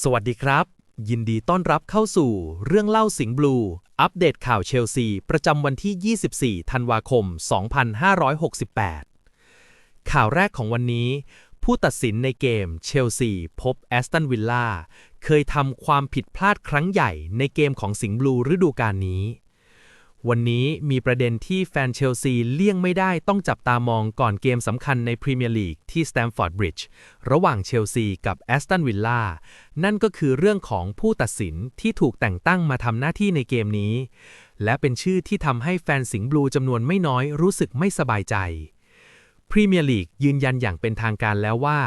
สวัสดีครับ ยินดีต้อนรับเข้าสู่ เรื่องเล่าสิงห์บลู อัปเดตข่าวเชลซี ประจำวันที่ 24 ธันวาคม 2568 ข่าวแรกของวันนี้ ผู้ตัดสินในเกมเชลซีพบแอสตันวิลล่าเคยทำความผิดพลาดครั้งใหญ่ในเกมของสิงห์บลูฤดูกาลนี้ วันนี้มีประเด็นที่แฟนเชลซีเลี่ยงไม่ได้ต้องจับตามองก่อนเกมสำคัญในพรีเมียร์ลีกที่สแตมฟอร์ดบริดจ์ระหว่างเชลซีกับแอสตันวิลล่านั่นก็คือเรื่องของผู้ตัดสินที่ถูกแต่งตั้งมาทำหน้าที่ในเกมนี้ และเป็นชื่อที่ทำให้แฟนสิงห์บลูจำนวนไม่น้อยรู้สึกไม่สบายใจ พรีเมียร์ลีกยืนยันอย่างเป็นทางการแล้วว่า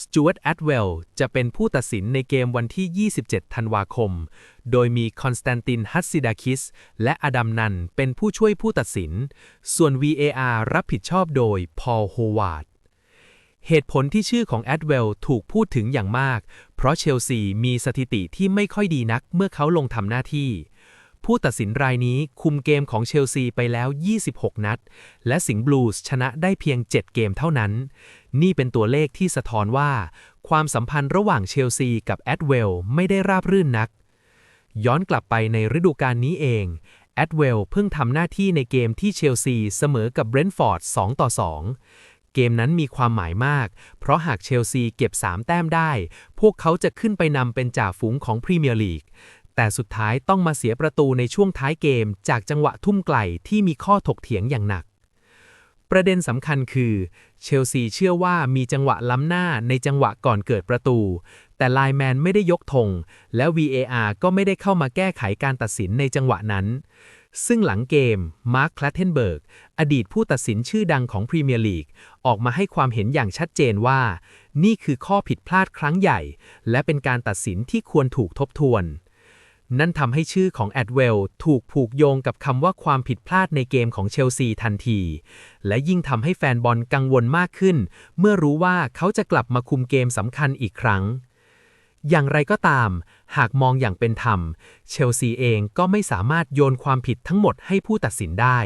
สจวตแอดเวลจะเป็นผู้ตัดสินในเกมวันที่ 27 ธันวาคม โดยมีคอนสแตนตินฮัตซิดาคิส และอดัมนันเป็นผู้ช่วยผู้ตัดสิน ส่วน VAR รับผิดชอบโดยพอลโฮวาร์ดเหตุผลที่ชื่อของแอดเวลถูกพูดถึงอย่างมาก เพราะเชลซีมีสถิติที่ไม่ค่อยดีนักเมื่อเขาลงทำหน้าที่ ผู้ตัดสินรายนี้คุมเกมของเชลซีไปแล้ว 26 นัด และสิงห์บลูส์ชนะได้เพียง 7 เกมเท่านั้น นี่เป็นตัวเลขที่สะท้อนว่า ความสัมพันธ์ระหว่างเชลซีกับแอดเวลไม่ได้ราบรื่นนัก ย้อนกลับไปในฤดูกาลนี้เองแอดเวลเพิ่งทำหน้าที่ในเกมที่เชลซีเสมอกับเบรนท์ฟอร์ด 2 ต่อ 2 เกมนั้นมีความหมายมาก เพราะหากเชลซีเก็บ 3 แต้มได้ พวกเขาจะขึ้นไปนำเป็นจ่าฝูงของพรีเมียร์ลีก แต่สุดท้ายต้องมาเสียประตูในช่วงท้ายเกม จากจังหวะทุ่มไกลที่มีข้อถกเถียงอย่างหนัก ประเด็นสำคัญคือ เชลซีเชื่อว่ามีจังหวะล้ำหน้าในจังหวะก่อนเกิดประตู แต่ไลน์แมนไม่ได้ยกธงและ VAR ก็ไม่ได้เข้ามาแก้ไขการตัดสินในจังหวะนั้นซึ่งหลังเกม มาร์ค คลาเทนเบิร์ก อดีตผู้ตัดสินชื่อดังของพรีเมียร์ลีก ออกมาให้ความเห็นอย่างชัดเจนว่า นี่คือข้อผิดพลาดครั้งใหญ่ และเป็นการตัดสินที่ควรถูกทบทวน นั่นทำให้ชื่อของแอดเวลถูกผูกโยงกับคำว่าความผิดพลาดในเกมของเชลซีทันที และยิ่งทำให้แฟนบอลกังวลมากขึ้น เมื่อรู้ว่าเขาจะกลับมาคุมเกมสำคัญอีกครั้ง อย่างไรก็ตาม หากมองอย่างเป็นธรรม เชลซีเองก็ไม่สามารถโยนความผิดทั้งหมดให้ผู้ตัดสินได้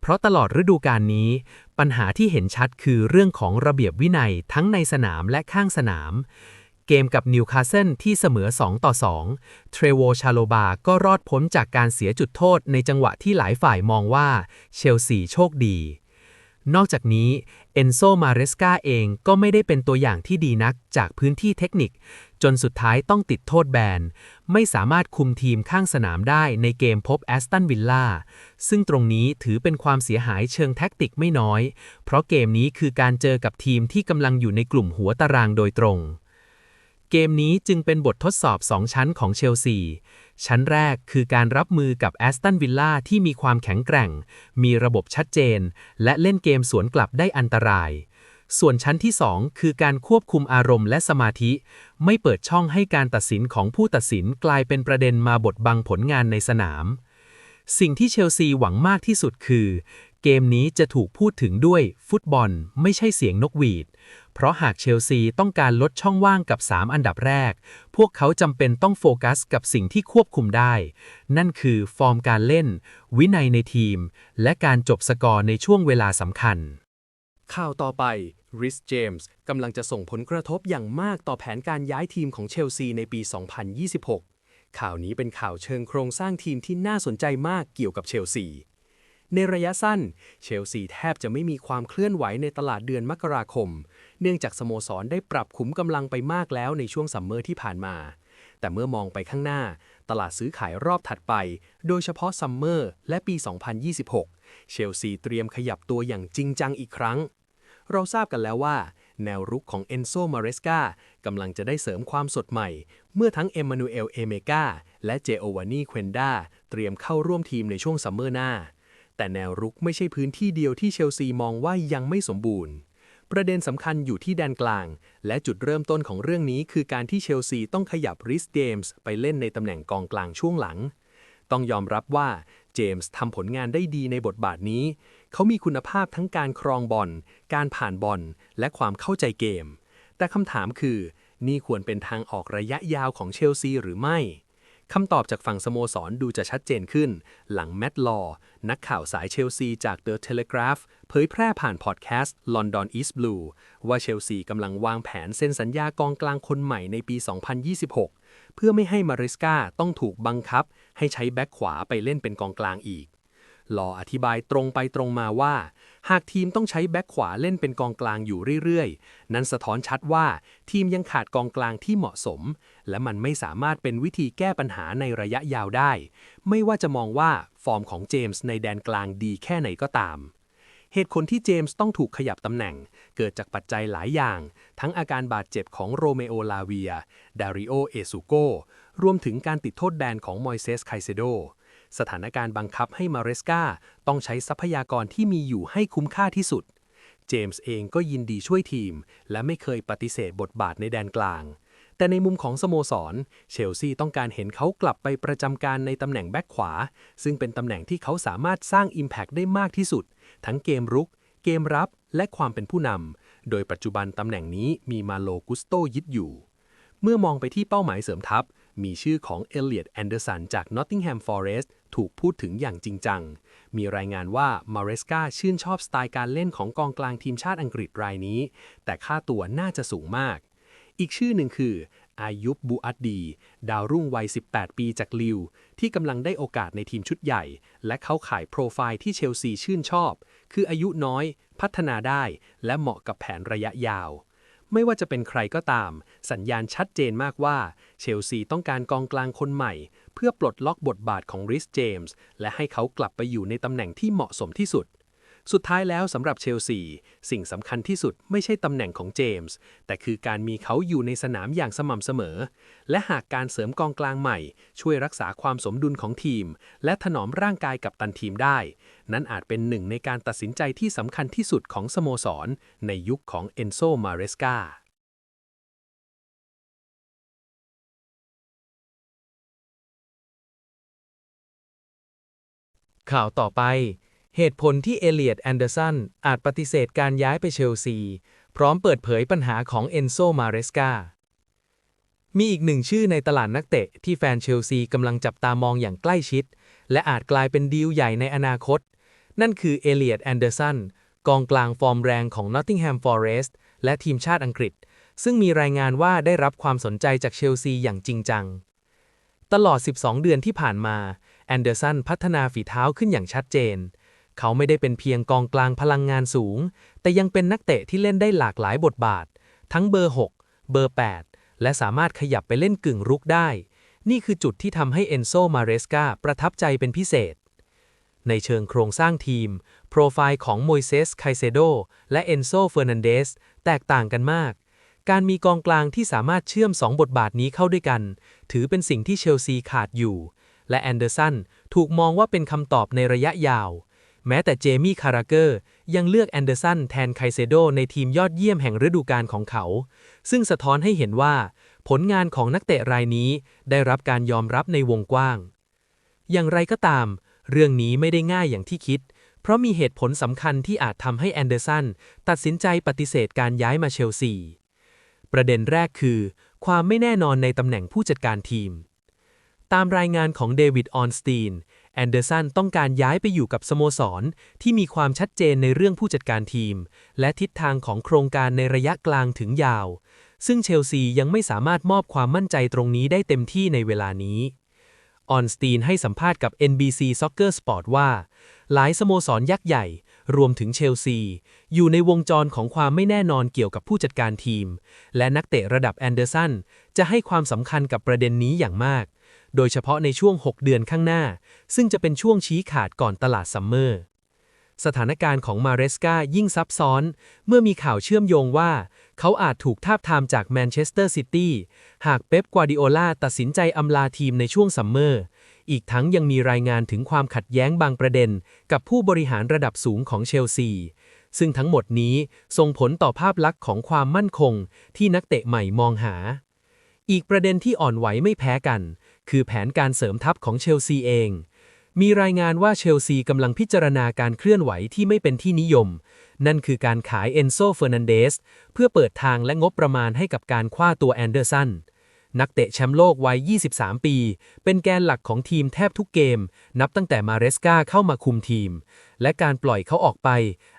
เพราะตลอดฤดูกาลนี้ ปัญหาที่เห็นชัดคือเรื่องของระเบียบวินัยทั้งในสนามและข้างสนาม เกมกับนิวคาสเซิลที่เสมอ 2 ต่อ 2 เทรโวชาโลบาก็รอดพ้นจากการเสียจุดโทษในจังหวะที่หลายฝ่ายมองว่าเชลซีโชคดี นอกจากนี้เอนโซมาเรสกาเองก็ไม่ได้เป็นตัวอย่างที่ดีนักจากพื้นที่เทคนิค จนสุดท้ายต้องติดโทษแบน ไม่สามารถคุมทีมข้างสนามได้ในเกมพบแอสตันวิลล่า ซึ่งตรงนี้ถือเป็นความเสียหายเชิงแท็กติกไม่น้อย เพราะเกมนี้คือการเจอกับทีมที่กำลังอยู่ในกลุ่มหัวตารางโดยตรง เกมนี้จึงเป็นบททดสอบ 2 ชั้นของเชลซี ชั้นแรกคือการรับมือกับแอสตันวิลล่าที่มีความแข็งแกร่ง มีระบบชัดเจน และเล่นเกมสวนกลับได้อันตราย ส่วนชั้นที่ 2 คือการควบคุมอารมณ์และสมาธิ ไม่เปิดช่องให้การตัดสินของผู้ตัดสินกลายเป็นประเด็นมาบดบังผลงานในสนาม สิ่งที่เชลซีหวังมากที่สุดคือ เกมนี้จะถูกพูดถึงด้วยฟุตบอลไม่ใช่เสียงนกหวีด เพราะหากเชลซีต้องการลดช่องว่างกับ 3 อันดับแรก พวกเขาจำเป็นต้องโฟกัสกับสิ่งที่ควบคุมได้ นั่นคือฟอร์มการเล่น วินัยในทีม และการจบสกอร์ในช่วงเวลาสำคัญ ข่าวต่อไปริสเจมส์กำลังจะส่งผลกระทบอย่างมากต่อแผนการย้ายทีมของเชลซีในปี 2026 ข่าวนี้เป็นข่าวเชิงโครงสร้างทีมที่น่าสนใจมากเกี่ยวกับเชลซี ในระยะสั้น เชลซีแทบจะไม่มีความเคลื่อนไหวในตลาดเดือนมกราคม เนื่องจากสโมสรได้ปรับขุมกำลังไปมากแล้วในช่วงซัมเมอร์ที่ผ่านมา แต่เมื่อมองไปข้างหน้า ตลาดซื้อขายรอบถัดไป โดยเฉพาะซัมเมอร์และปี 2026 เชลซีเตรียมขยับตัวอย่างจริงจังอีกครั้ง เราทราบกันแล้วว่าแนวรุกของเอนโซมาเรสกากำลังจะได้เสริมความสดใหม่ เมื่อทั้งเอมมานูเอล เอเมกาและเจโอวานี เควนดาเตรียมเข้าร่วมทีมในช่วงซัมเมอร์หน้า แต่แนวรุกไม่ใช่พื้นที่เดียวที่เชลซีมองว่ายังไม่สมบูรณ์ ประเด็นสำคัญอยู่ที่แดนกลาง และจุดเริ่มต้นของเรื่องนี้คือการที่เชลซีต้องขยับริสเจมส์ไปเล่นในตำแหน่งกองกลางช่วงหลัง ต้องยอมรับว่าเจมส์ทำผลงานได้ดีในบทบาทนี้ เขามีคุณภาพทั้งการครองบอล การผ่านบอล และความเข้าใจเกม แต่คำถามคือ นี่ควรเป็นทางออกระยะยาวของเชลซีหรือไม่ คำตอบจากฝั่งสโมสรดูจะชัดเจนขึ้น หลังแมตต์ลอว์นักข่าวสายเชลซีจากเดอะเทเลกราฟเผยแพร่ผ่านพอดแคสต์ London East Blue ว่าเชลซีกำลังวางแผนเซ็นสัญญากองกลางคนใหม่ในปี 2026 เพื่อไม่ให้มาริสกาต้องถูกบังคับ ให้ใช้แบ็คขวาไปเล่นเป็นกองกลางอีก ลออธิบายตรงไปตรงมาว่า หากทีมต้องใช้แบ็คขวาเล่นเป็นกองกลางอยู่เรื่อยๆ นั้นสะท้อนชัดว่าทีมยังขาดกองกลางที่เหมาะสม และมันไม่สามารถเป็นวิธีแก้ปัญหาในระยะยาวได้ ไม่ว่าจะมองว่าฟอร์มของเจมส์ในแดนกลางดีแค่ไหนก็ตามเหตุผลที่เจมส์ต้องถูกขยับตำแหน่ง เกิดจากปัจจัยหลายอย่าง ทั้งอาการบาดเจ็บของโรเมโอลาเวีย ดาริโอ เอซูโก รวมถึงการติดโทษแบนของมอยเซสไคเซโด สถานการณ์บังคับให้มาเรสกาต้องใช้ทรัพยากรที่มีอยู่ให้คุ้มค่าที่สุด เจมส์เองก็ยินดีช่วยทีม และไม่เคยปฏิเสธบทบาทในแดนกลาง แต่ในมุมของสโมสร เชลซีต้องการเห็นเขากลับไปประจำการในตำแหน่งแบ็คขวา ซึ่งเป็นตำแหน่งที่เขาสามารถสร้าง Impact ได้มากที่สุด ทั้งเกมรุก เกมรับและความเป็นผู้นำโดยปัจจุบันตำแหน่งนี้มีมาโลกุสโตยึดอยู่เมื่อมองไปที่เป้าหมายเสริมทัพ มีชื่อของเอเลียดแอนเดอร์สันจาก Nottingham Forest ถูกพูดถึงอย่างจริงจัง มีรายงานว่ามาเรสกาชื่นชอบสไตล์การเล่นของกองกลางทีมชาติอังกฤษรายนี้ แต่ค่าตัวน่าจะสูงมาก อีกชื่อหนึ่งคืออายุบบูอัดดี ดาวรุ่งวัย 18 ปีจากลิว ที่กำลังได้โอกาสในทีมชุดใหญ่ และเขาขายโปรไฟล์ที่เชลซีชื่นชอบ คืออายุน้อย พัฒนาได้ และเหมาะกับแผนระยะยาว ไม่ว่าจะเป็นใครก็ตาม สัญญาณชัดเจนมากว่า เชลซีต้องการกองกลางคนใหม่ เพื่อปลดล็อกบทบาทของริสเจมส์และให้เขากลับไปอยู่ในตำแหน่งที่เหมาะสมที่สุด สุดท้ายแล้วสำหรับเชลซี สิ่งสำคัญที่สุดไม่ใช่ตำแหน่งของเจมส์แต่คือการมีเขาอยู่ในสนามอย่างสม่ำเสมอ และหากการเสริมกองกลางใหม่ ช่วยรักษาความสมดุลของทีม และถนอมร่างกายกับตันทีมได้ นั่นอาจเป็นหนึ่งในการตัดสินใจที่สำคัญที่สุดของสโมสร ในยุคของเอนโซมาเรสกาข่าวต่อไป เหตุผลที่เอเลียดแอนเดอร์สันอาจปฏิเสธการย้ายไปเชลซี พร้อมเปิดเผยปัญหาของเอนโซมาเรสกามีอีกหนึ่งชื่อในตลาดนักเตะที่แฟนเชลซีกำลังจับตามองอย่างใกล้ชิด และอาจกลายเป็นดีลใหญ่ในอนาคต นั่นคือเอเลียดแอนเดอร์สันกองกลางฟอร์มแรงของ Nottingham Forest และทีมชาติอังกฤษ ซึ่งมีรายงานว่าได้รับความสนใจจากเชลซีอย่างจริงจัง ตลอด 12 เดือนที่ผ่านมาแอนเดอร์สันพัฒนาฝีเท้าขึ้นอย่างชัดเจน เขาไม่ได้เป็นเพียงกองกลางพลังงานสูง แต่ยังเป็นนักเตะที่เล่นได้หลากหลายบทบาท ทั้งเบอร์ 6 เบอร์ 8 และสามารถขยับไปเล่นกึ่งรุกได้ นี่คือจุดที่ทำให้เอนโซมาเรสกาประทับใจเป็นพิเศษ ในเชิงโครงสร้างทีม โปรไฟล์ของโมยเซสไคเซโดและเอนโซเฟอร์นันเดสแตกต่างกันมากการมีกองกลางที่สามารถเชื่อม 2 บทบาทนี้เข้าด้วยกัน ถือเป็นสิ่งที่เชลซีขาดอยู่ และแอนเดอร์สันถูกมองว่าเป็นคำตอบในระยะยาว แม้แต่เจมี่คาราเกอร์ยังเลือกแอนเดอร์สันแทนไคเซโดในทีมยอดเยี่ยมแห่งฤดูกาลของเขา ซึ่งสะท้อนให้เห็นว่า ผลงานของนักเตะรายนี้ได้รับการยอมรับในวงกว้าง อย่างไรก็ตาม เรื่องนี้ไม่ได้ง่ายอย่างที่คิด เพราะมีเหตุผลสำคัญที่อาจทำให้แอนเดอร์สันตัดสินใจปฏิเสธการย้ายมาเชลซี ประเด็นแรกคือ ความไม่แน่นอนในตำแหน่งผู้จัดการทีม ตามรายงานของเดวิดออนสตีน แอนเดอร์สันต้องการย้ายไปอยู่กับสโมสร ที่มีความชัดเจนในเรื่องผู้จัดการทีม และทิศทางของโครงการในระยะกลางถึงยาว ซึ่งเชลซียังไม่สามารถมอบความมั่นใจตรงนี้ได้เต็มที่ในเวลานี้ออนสตีนให้สัมภาษณ์กับ NBC Soccer Sport ว่า หลายสโมสรยักษ์ใหญ่ รวมถึงเชลซี อยู่ในวงจรของความไม่แน่นอนเกี่ยวกับผู้จัดการทีม และนักเตะระดับแอนเดอร์สันจะให้ความสำคัญกับประเด็นนี้อย่างมาก โดยเฉพาะในช่วง 6 เดือนข้างหน้า ซึ่งจะเป็นช่วงชี้ขาดก่อนตลาดซัมเมอร์ สถานการณ์ของมาเรสกายิ่งซับซ้อน เมื่อมีข่าวเชื่อมโยงว่า เขาอาจถูกทาบทามจากแมนเชสเตอร์ซิตี้หากเป๊ปกวาดิโอลาตัดสินใจอำลาทีมในช่วงซัมเมอร์ อีกทั้งยังมีรายงานถึงความขัดแย้งบางประเด็น กับผู้บริหารระดับสูงของเชลซีซึ่งทั้งหมดนี้ส่งผลต่อภาพลักษณ์ของความมั่นคงที่นักเตะใหม่มองหา อีกประเด็นที่อ่อนไหวไม่แพ้กัน คือแผนการเสริมทัพของเชลซีเอง มีรายงานว่าเชลซีกำลังพิจารณาการเคลื่อนไหวที่ไม่เป็นที่นิยม นั่นคือการขายเอนโซเฟอร์นันเดสเพื่อเปิดทางและงบประมาณให้กับการคว้าตัวแอนเดอร์สันนักเตะแชมป์โลกวัย 23 ปี เป็นแกนหลักของทีมแทบทุกเกม นับตั้งแต่มาเรสกาเข้ามาคุมทีม และการปล่อยเขาออกไป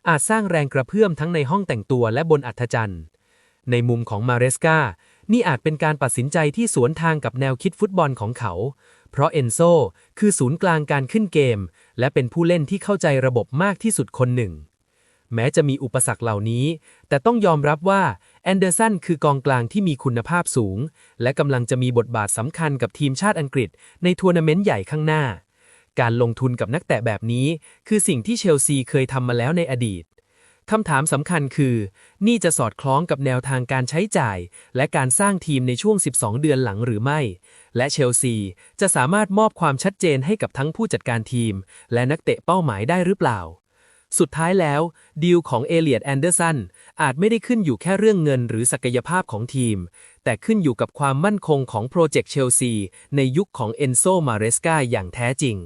อาจสร้างแรงกระเพื่อมทั้งในห้องแต่งตัวและบนอัธจันทร์ ในมุมของมาเรสกา นี่อาจเป็นการตัดสินใจที่สวนทางกับแนวคิดฟุตบอลของเขา เพราะเอนโซคือศูนย์กลางการขึ้นเกม และเป็นผู้เล่นที่เข้าใจระบบมากที่สุดคนหนึ่ง แม้จะมีอุปสรรคเหล่านี้ แต่ต้องยอมรับว่าแอนเดอร์สันคือกองกลางที่มีคุณภาพสูง และกำลังจะมีบทบาทสำคัญกับทีมชาติอังกฤษ ในทัวร์นาเมนต์ใหญ่ข้างหน้า การลงทุนกับนักเตะแบบนี้ คือสิ่งที่เชลซีเคยทำมาแล้วในอดีต คำถามสำคัญคือ นี่จะสอดคล้องกับแนวทางการใช้จ่าย และการสร้างทีมในช่วง 12 เดือนหลังหรือไม่ และเชลซีจะสามารถมอบความชัดเจนให้กับทั้งผู้จัดการทีม และนักเตะเป้าหมายได้หรือเปล่า สุดท้ายแล้ว ดีลของเอเลียดแอนเดอร์สันอาจไม่ได้ขึ้นอยู่แค่เรื่องเงินหรือศักยภาพของทีม แต่ขึ้นอยู่กับความมั่นคงของโปรเจกต์เชลซีในยุคของเอนโซมาเรสกาอย่างแท้จริง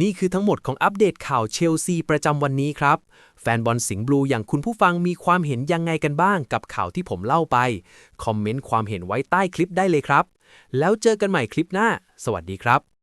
นี่คือทั้งหมดของอัปเดตข่าวเชลซีประจำวันนี้ครับ แฟนบอลสิงห์บลูอย่างคุณผู้ฟังมีความเห็นยังไงกันบ้างกับข่าวที่ผมเล่าไป คอมเมนต์ความเห็นไว้ใต้คลิปได้เลยครับ แล้วเจอกันใหม่คลิปหน้า สวัสดีครับ